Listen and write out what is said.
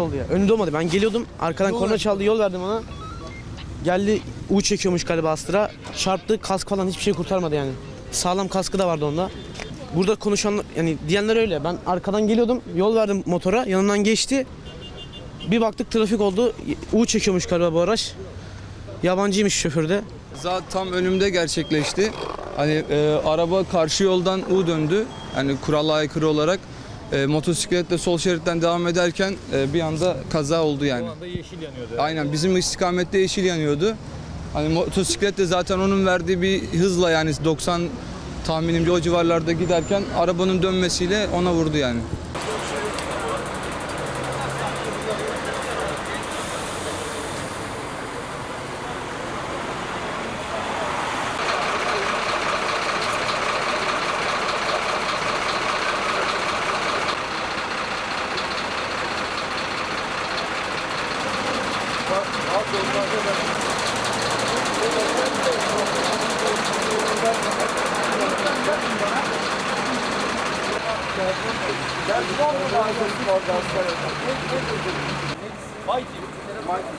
oldu ya. Önünde olmadı. Ben geliyordum. Arkadan korna çaldı. Yol verdim ona. Geldi U çekiyormuş galiba Astra. Çarptı. Kask falan hiçbir şey kurtarmadı yani. Sağlam kaskı da vardı onda. Burada konuşan yani diyenler öyle. Ben arkadan geliyordum. Yol verdim motora. Yanımdan geçti. Bir baktık trafik oldu. U çekiyormuş galiba bu araç. Yabancıymış şoför de. Kaza tam önümde gerçekleşti. Hani e, araba karşı yoldan U döndü. Hani kurala aykırı olarak. E, motosiklet de sol şeritten devam ederken e, bir anda kaza oldu yani. O anda yeşil yanıyordu. Aynen bizim istikamette yeşil yanıyordu. Hani motosiklet de zaten onun verdiği bir hızla yani 90 tahminimce o civarlarda giderken arabanın dönmesiyle ona vurdu yani. Mikey. Mikey.